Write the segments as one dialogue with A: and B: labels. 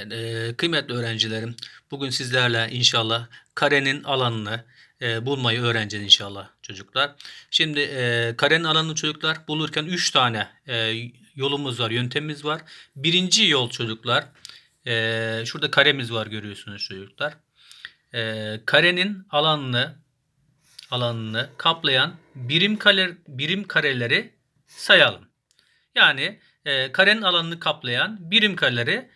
A: Eee, kıymetli öğrencilerim, bugün sizlerle inşallah karenin alanını eee, bulmayı öğreneceğiz inşallah çocuklar. Şimdi eee, karenin alanını çocuklar bulurken 3 tane eee, yolumuz var, yöntemimiz var. Birinci yol çocuklar, eee, şurada karemiz var görüyorsunuz çocuklar. Eee, karenin alanını alanını kaplayan birim kare birim kareleri sayalım. Yani e, karenin alanını kaplayan birim kareleri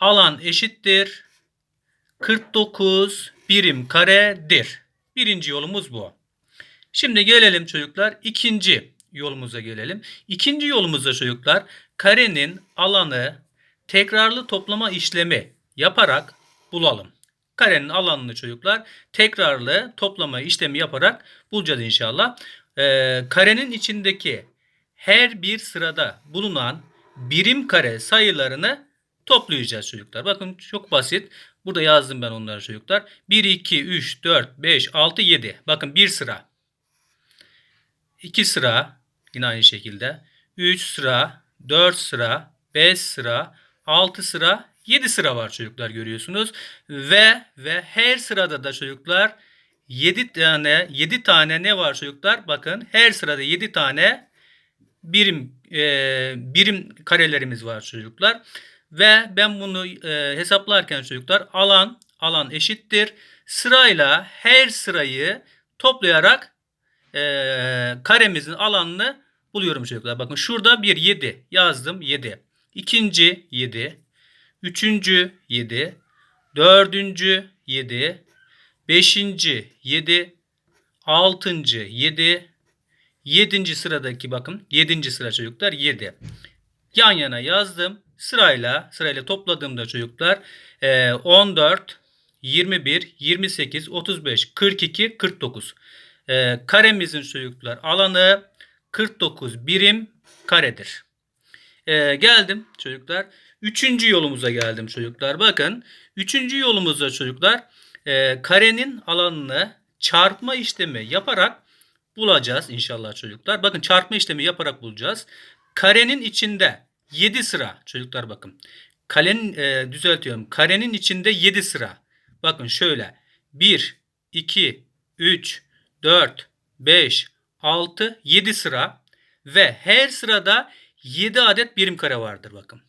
A: Alan eşittir. 49 birim karedir. Birinci yolumuz bu. Şimdi gelelim çocuklar ikinci yolumuza gelelim. İkinci yolumuzda çocuklar karenin alanı tekrarlı toplama işlemi yaparak bulalım. Karenin alanını çocuklar tekrarlı toplama işlemi yaparak bulacağız inşallah. Ee, karenin içindeki her bir sırada bulunan birim kare sayılarını toplayacağız çocuklar. Bakın çok basit. Burada yazdım ben onları çocuklar. 1, 2, 3, 4, 5, 6, 7. Bakın bir sıra. 2 sıra yine aynı şekilde. 3 sıra, 4 sıra, 5 sıra, 6 sıra, 7 sıra var çocuklar görüyorsunuz. Ve ve her sırada da çocuklar 7 tane 7 tane ne var çocuklar? Bakın her sırada 7 tane birim e, birim karelerimiz var çocuklar. Ve ben bunu e, hesaplarken çocuklar alan alan eşittir. Sırayla her sırayı toplayarak e, karemizin alanını buluyorum çocuklar. Bakın şurada bir 7 yazdım 7. İkinci 7. Üçüncü 7. Dördüncü 7. Beşinci 7. Altıncı 7. Yedinci sıradaki bakın. Yedinci sıra çocuklar 7. Yan yana yazdım. Sırayla sırayla topladığımda çocuklar e, 14, 21, 28, 35, 42, 49. E, karemizin çocuklar alanı 49 birim karedir. E, geldim çocuklar. Üçüncü yolumuza geldim çocuklar. Bakın üçüncü yolumuzda çocuklar e, karenin alanını çarpma işlemi yaparak bulacağız inşallah çocuklar. Bakın çarpma işlemi yaparak bulacağız. Karenin içinde 7 sıra çocuklar bakın. Kalenin e, düzeltiyorum. Karenin içinde 7 sıra. Bakın şöyle. 1 2 3 4 5 6 7 sıra ve her sırada 7 adet birim kare vardır bakın.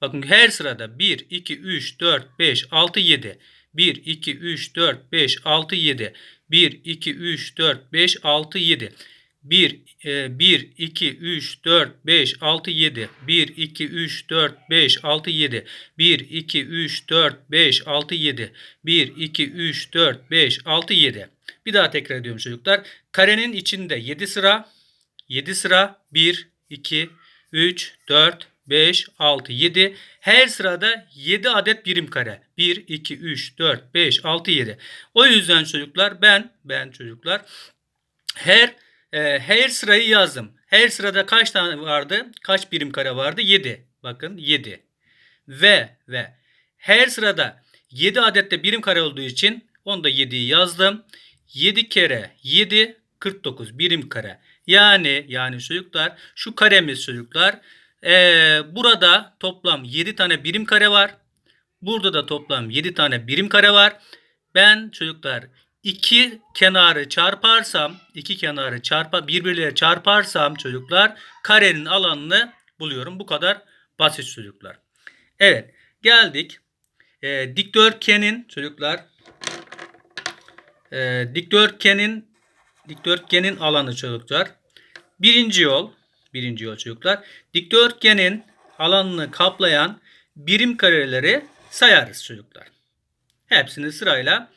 A: Bakın her sırada 1 2 3 4 5 6 7 1 2 3 4 5 6 7 1 2 3 4 5 6 7 1 1 2 3 4 5 6 7 1 2 3 4 5 6 7 1 2 3 4 5 6 7 1 2 3 4 5 6 7 Bir daha tekrar ediyorum çocuklar. Karenin içinde 7 sıra. 7 sıra. 1 2 3 4 5 6 7 her sırada 7 adet birim kare. 1 2 3 4 5 6 7. O yüzden çocuklar ben ben çocuklar her e, her sırayı yazdım. Her sırada kaç tane vardı? Kaç birim kare vardı? 7. Bakın 7. Ve ve her sırada 7 adette birim kare olduğu için onu da 7'yi yazdım. 7 kere 7 49 birim kare. Yani yani çocuklar şu karemiz çocuklar ee, burada toplam 7 tane birim kare var. Burada da toplam 7 tane birim kare var. Ben çocuklar iki kenarı çarparsam, iki kenarı çarpa birbirleriyle çarparsam çocuklar karenin alanını buluyorum. Bu kadar basit çocuklar. Evet, geldik. E, dikdörtgenin çocuklar e, dikdörtgenin dikdörtgenin alanı çocuklar. Birinci yol, birinci yol çocuklar. Dikdörtgenin alanını kaplayan birim kareleri sayarız çocuklar. Hepsini sırayla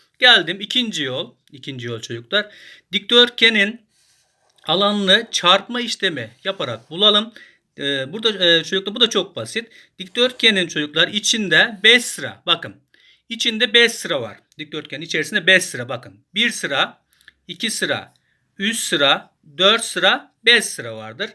A: Geldim ikinci yol. İkinci yol çocuklar. Dikdörtgenin alanını çarpma işlemi yaparak bulalım. Ee, burada e, çocuklar bu da çok basit. Dikdörtgenin çocuklar içinde 5 sıra. Bakın. İçinde 5 sıra var. Dikdörtgenin içerisinde 5 sıra bakın. 1 sıra, 2 sıra, 3 sıra, 4 sıra, 5 sıra vardır.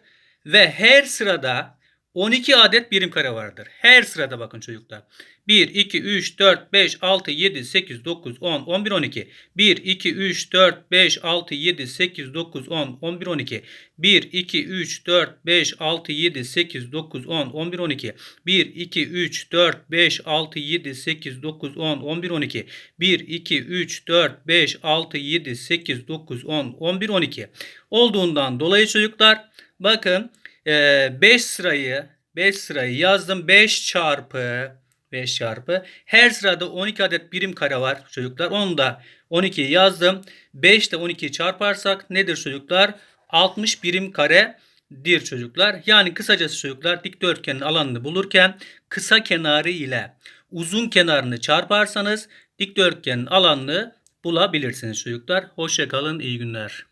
A: Ve her sırada 12 adet birim kare vardır. Her sırada bakın çocuklar. 1, 2, 3, 4, 5, 6, 7, 8, 9, 10, 11, 12. 1, 2, 3, 4, 5, 6, 7, 8, 9, 10, 11, 12. 1, 2, 3, 4, 5, 6, 7, 8, 9, 10, 11, 12. 1, 2, 3, 4, 5, 6, 7, 8, 9, 10, 11, 12. 1, 2, 3, 4, 5, 6, 7, 8, 9, 10, 11, 12. Olduğundan dolayı çocuklar bakın 5 sırayı 5 sırayı yazdım. 5 çarpı 5 çarpı. Her sırada 12 adet birim kare var çocuklar. Onu da 12'yi yazdım. 5 ile 12'yi çarparsak nedir çocuklar? 60 birim karedir çocuklar. Yani kısacası çocuklar dikdörtgenin alanını bulurken kısa kenarı ile uzun kenarını çarparsanız dikdörtgenin alanını bulabilirsiniz çocuklar. Hoşçakalın, iyi günler.